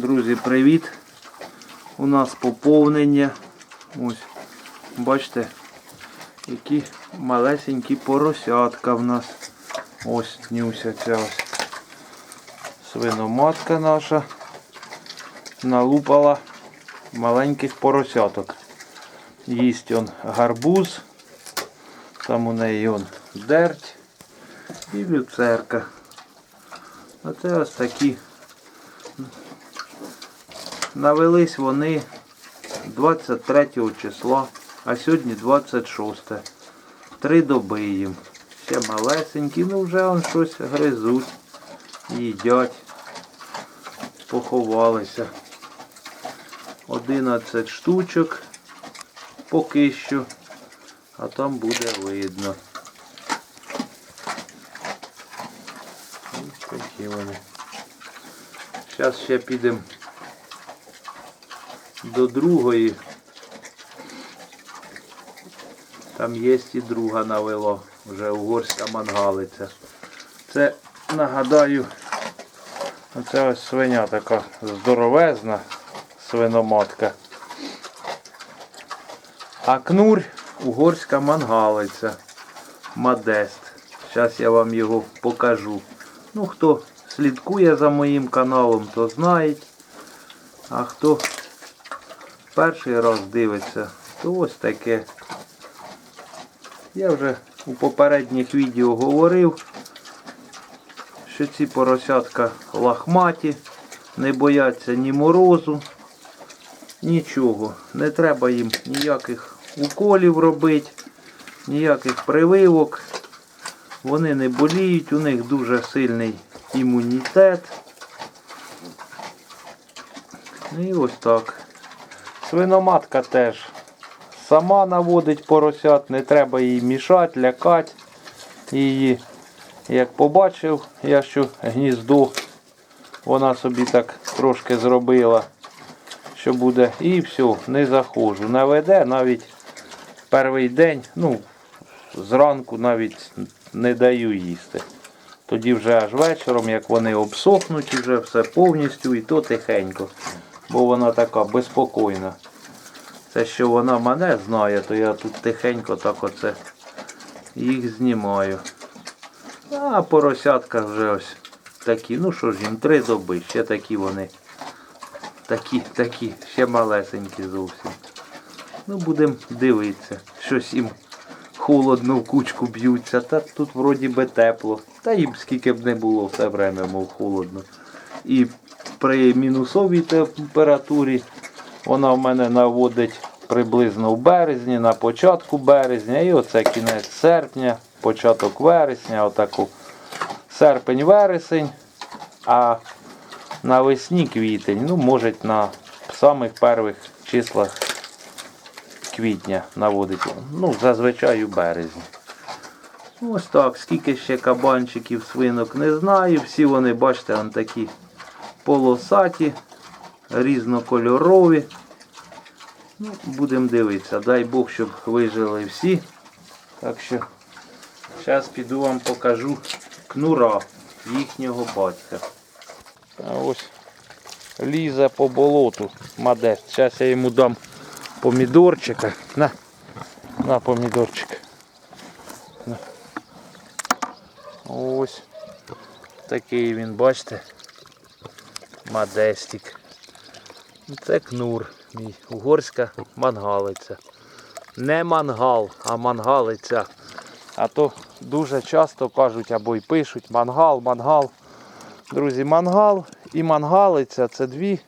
Друзі, привіт! У нас поповнення. Ось, бачите, які малесенькі поросятка в нас. Ось нюся ця ось. Свиноматка наша налупала маленьких поросяток. Їсть он гарбуз, там у неї он дерть і люцерка. А це ось такі. Навелись вони 23 числа, а сьогодні 26. Три доби їм. Ще малесенькі, ну вже он щось гризуть, їдять, поховалися. 11 штучок поки що, а там буде видно. Ось такі вони. Зараз ще підемо до другої. Там є і друга навело, вже угорська мангалиця. Це нагадаю, оце ось свиня така здоровезна свиноматка. А кнурь угорська мангалиця. Модест. Зараз я вам його покажу. Ну, хто слідкує за моїм каналом, то знає. А хто перший раз дивиться, то ось таке. Я вже у попередніх відео говорив, що ці поросятка лахматі, не бояться ні морозу, нічого. Не треба їм ніяких уколів робити, ніяких прививок. Вони не боліють, у них дуже сильний імунітет. І ось так. Свиноматка теж сама наводить поросят, не треба їй мішати, лякати її. Як побачив, я що гніздо вона собі так трошки зробила, що буде, і все, не заходжу. Наведе навіть перший день, ну, зранку навіть не даю їсти. Тоді вже аж вечором, як вони обсохнуть, вже все повністю, і то тихенько. Бо вона така безпокійна. Це що вона мене знає, то я тут тихенько так оце їх знімаю. А поросятка вже ось такі. Ну що ж їм, три доби, ще такі вони. Такі, такі, ще малесенькі зовсім. Ну будемо дивитися. Щось їм холодно в кучку б'ються. Та тут вроді би тепло. Та їм скільки б не було, все время, мов холодно. І при мінусовій температурі вона в мене наводить приблизно в березні, на початку березня. І оце кінець серпня, початок вересня, отаку серпень-вересень, а навесні квітень, ну, може на самих перших числах квітня наводить. Ну, зазвичай у березні. Ось так, скільки ще кабанчиків, свинок не знаю. Всі вони, бачите, вон такі полосаті, різнокольорові. Ну, будемо дивитися. Дай Бог, щоб вижили всі. Так що зараз піду вам покажу кнура їхнього батька. А ось лізе по болоту Модест. Зараз я йому дам помідорчика. На, на помідорчик. На. Ось такий він, бачите. Модестик. Це кнур, мій угорська мангалиця. Не мангал, а мангалиця. А то дуже часто кажуть або й пишуть мангал, мангал. Друзі, мангал і мангалиця це дві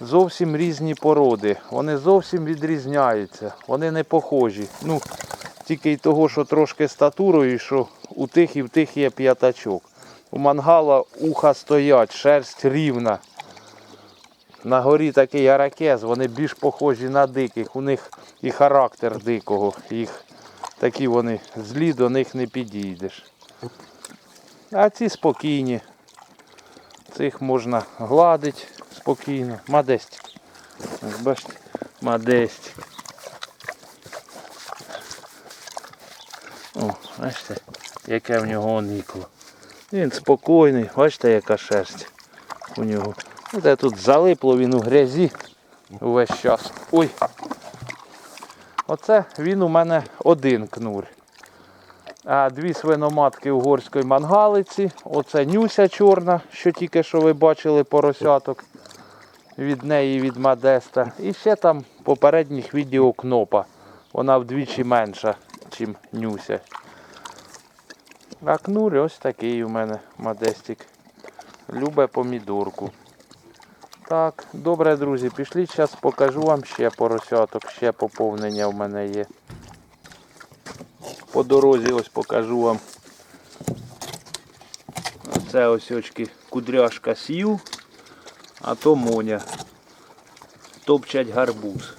зовсім різні породи. Вони зовсім відрізняються. Вони не похожі. Ну, тільки й того, що трошки статурою, що у тих і в тих є п'ятачок. У мангала уха стоять, шерсть рівна. На горі такий аракез, вони більш похожі на диких. У них і характер дикого. Їх такі вони злі, до них не підійдеш. А ці спокійні. Цих можна гладити спокійно. Мадестик. Бачите, мадестик. О, бачите, яке в нього онікло. Він спокійний, бачите, яка шерсть у нього. Де тут залипло він у грязі увесь час. Ой. Оце він у мене один кнур. А дві свиноматки угорської мангалиці. Оце нюся чорна, що тільки що ви бачили поросяток від неї від Модеста. І ще там попередніх відео кнопа. Вона вдвічі менша, ніж нюся. А кнур ось такий у мене Модестик. Любе помідорку. Так, добре, друзі, пішли, зараз покажу вам ще поросяток, ще поповнення в мене є. По дорозі ось покажу вам. Це ось очки кудряшка сів, а то моня. Топчать гарбуз.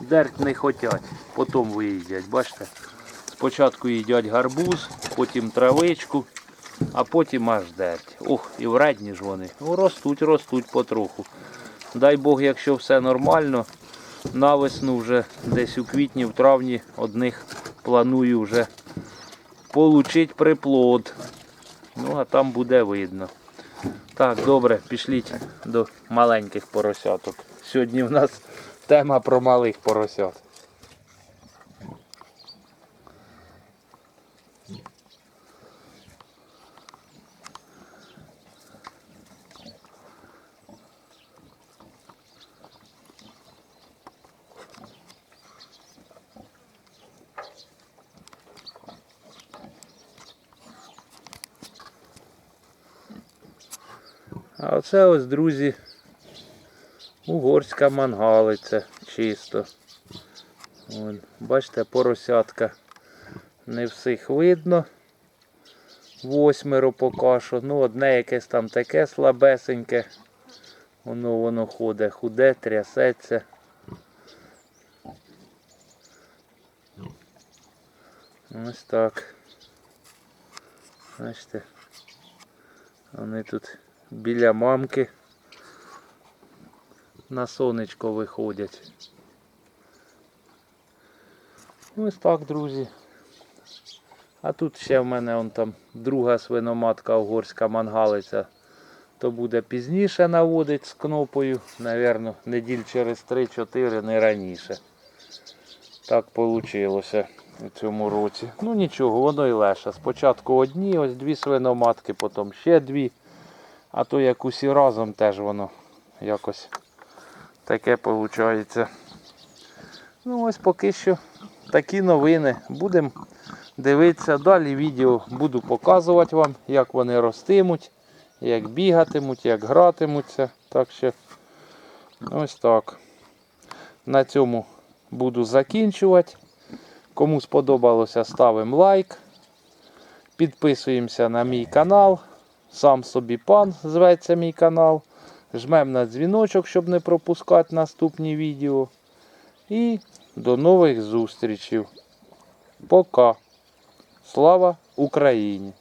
Дерть не хотять, потім виїдять, бачите? Спочатку їдять гарбуз, потім травичку, а потім аж дерть. Ох, і вредні ж вони. Ну, ростуть, ростуть потроху. Дай Бог, якщо все нормально, на весну вже десь у квітні, в травні одних планую вже получить приплод. Ну, а там буде видно. Так, добре, пішліть до маленьких поросяток. Сьогодні в нас тема про малих поросят. А оце ось, друзі, угорська мангалиця чисто. Вон, бачите, поросятка не всіх видно. Восьмеро поки що. Ну, одне якесь там таке слабесеньке. Воно воно ходить, худе, трясеться. Ось так. Бачите. Вони тут біля мамки на сонечко виходять. Ось так, друзі. А тут ще в мене он там друга свиноматка угорська мангалиця. То буде пізніше наводить з кнопою, Навірно, неділь через 3-4, не раніше. Так вийшло у цьому році. Ну нічого, воно і леше. Спочатку одні, ось дві свиноматки, потім ще дві. А то як усі разом теж воно якось таке виходить. Ну ось поки що такі новини. Будемо дивитися. Далі відео буду показувати вам, як вони ростимуть, як бігатимуть, як гратимуться. Так що ось так. На цьому буду закінчувати. Кому сподобалося, ставимо лайк. Підписуємося на мій канал. Сам собі пан зветься мій канал. Жмемо на дзвіночок, щоб не пропускати наступні відео. І до нових зустрічей. Пока. Слава Україні!